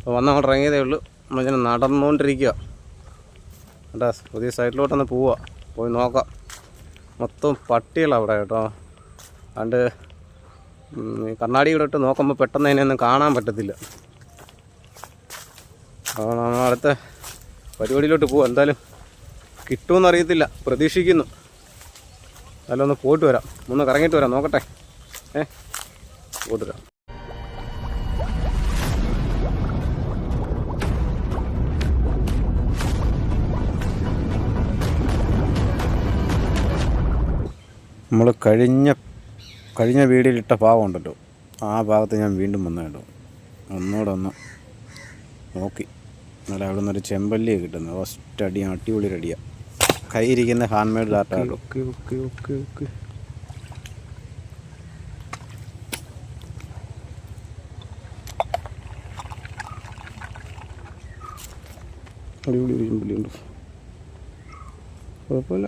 അപ്പോൾ വന്ന് അങ്ങോട്ട് ഇറങ്ങിയതേ ഉള്ളൂ. നമ്മളിങ്ങനെ നടന്നുകൊണ്ടിരിക്കുക കേട്ടാ പുതിയ സൈഡിലോട്ടൊന്ന് പോവുക പോയി നോക്കാം. മൊത്തം പട്ടികളാണ് അവിടെ കേട്ടോ. അണ്ട് കണ്ണാടി കൂടെ ഇട്ട് നോക്കുമ്പോൾ പെട്ടെന്ന് അതിനെയൊന്നും കാണാൻ പറ്റത്തില്ല. അപ്പോൾ നമ്മൾ അടുത്ത പരിപാടിയിലോട്ട് പോവാം. എന്തായാലും കിട്ടുമെന്ന് അറിയത്തില്ല. പ്രതീക്ഷിക്കുന്നു. എന്തായാലും ഒന്ന് പോയിട്ട് വരാം. ഒന്ന് കറങ്ങിയിട്ട് വരാം. നോക്കട്ടെ. ഏ? പോയിട്ട് വരാം. നമ്മൾ കഴിഞ്ഞ കഴിഞ്ഞ വീടിലിട്ട ഭാഗമുണ്ടല്ലോ. ആ ഭാഗത്ത് ഞാൻ വീണ്ടും വന്നു കേട്ടോ. ഒന്നുകൂടെ ഒന്ന് നോക്കി. എന്നാലും അവിടെ നിന്നൊരു ചെമ്പല്ലിയെ കിട്ടുന്നത്. ഫസ്റ്റ് അടി അടിപൊളി റെഡിയാണ് കൈയിരിക്കുന്ന ഹാൻഡ് മെയ്ഡ് ആർട്ടാണ് അടിപൊളി ഒരു ചെമ്പല്ലിയുണ്ട്. കുഴപ്പമില്ല.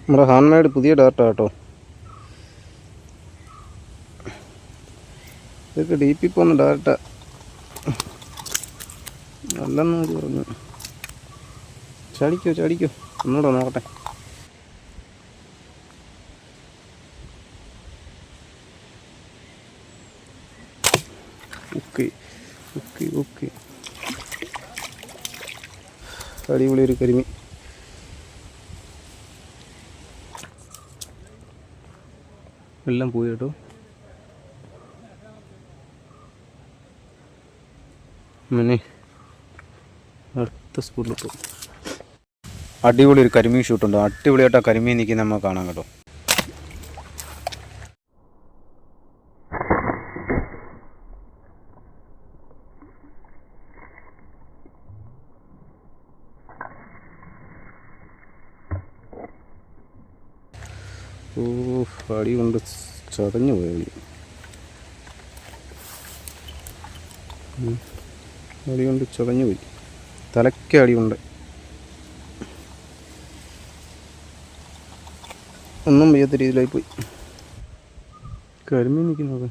നമ്മുടെ ഹാൻഡ് പുതിയ ഡാറ്റ കേട്ടോ. ഇതൊക്കെ ഡി പി പോകുന്ന ഡാറ്റ നല്ലെന്ന് അവർ പറഞ്ഞു. ചടിക്കോ ചടിക്കോ. ഒന്നുകൂടെ നോക്കട്ടെ. ഓക്കെ ഓക്കെ ഓക്കെ അടിപൊളി ഒരു കരിമീൻ. എല്ലാം പോയി കേട്ടോ. അങ്ങനെ അടുത്ത സ്കൂളിൽ പോകും അടിപൊളി ഒരു കരിമീൻ ഷൂട്ടുണ്ട് അടിപൊളിയായിട്ട് ആ കരിമീൻ നിൽക്കുന്ന നമ്മൾ കാണാം കേട്ടോ. ഓ അടി കൊണ്ട് ചതഞ്ഞു പോയി. അടി കൊണ്ട് ചതഞ്ഞു പോയി. തലയ്ക്ക് അടി കൊണ്ട്. ഒന്നും വയ്യാത്ത രീതിയിലായി പോയി. കരിമീൻ നിൽക്കുന്നത്.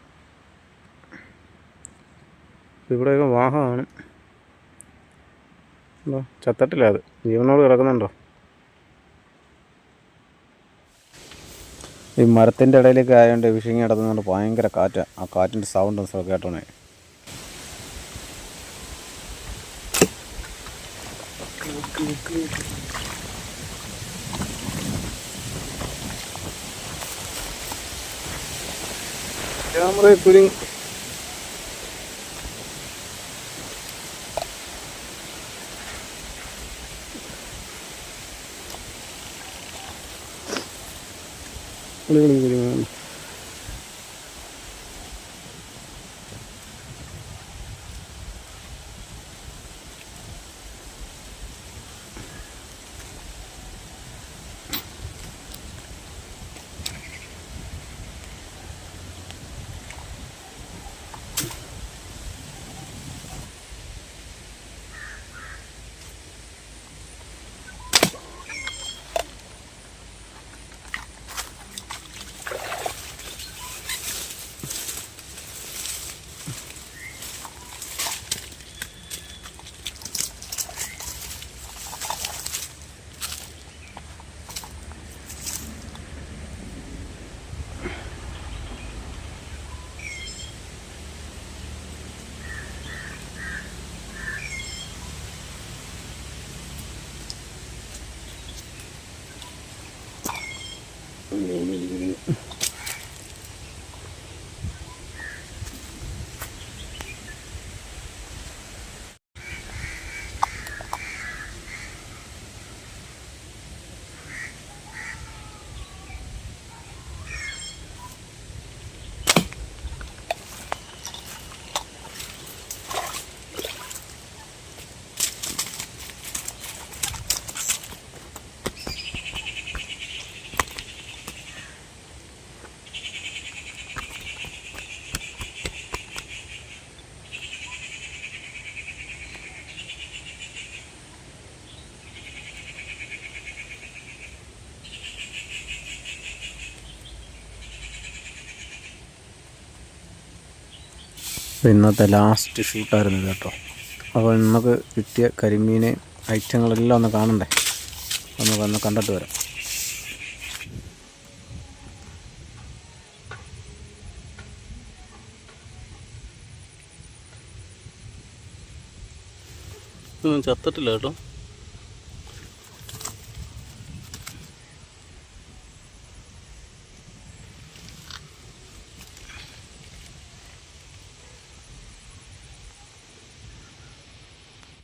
കൊടുത്തിട്ടിരിക്കുന്നുണ്ടോ ഇവിടെയൊക്കെ വാഹമാണ് എന്തോ ചത്തട്ടില്ല അത്. ജീവനോട് കിടക്കുന്നുണ്ടോ? ഈ മരത്തിന്റെ ഇടയിലേക്ക് ആയതുകൊണ്ട് വിഷിങ് കിടന്നുകൊണ്ട് ഭയങ്കര കാറ്റാണ് ആ കാറ്റിന്റെ സൗണ്ട് കേട്ടോണേ. ക്യാമറ കുരുങ്ങി. വിളി വിളി വിളി olmayabilir. ഇന്നത്തെ ലാസ്റ്റ് ഷൂട്ടായിരുന്നു ഇത് കേട്ടോ. അപ്പോൾ നമുക്ക് കിട്ടിയ കരിമീൻ ഐറ്റങ്ങളെല്ലാം ഒന്ന് കാണണ്ടേ? നമുക്കൊന്ന് കണ്ടിട്ട് വരാം. ചത്തിട്ടില്ല കേട്ടോ.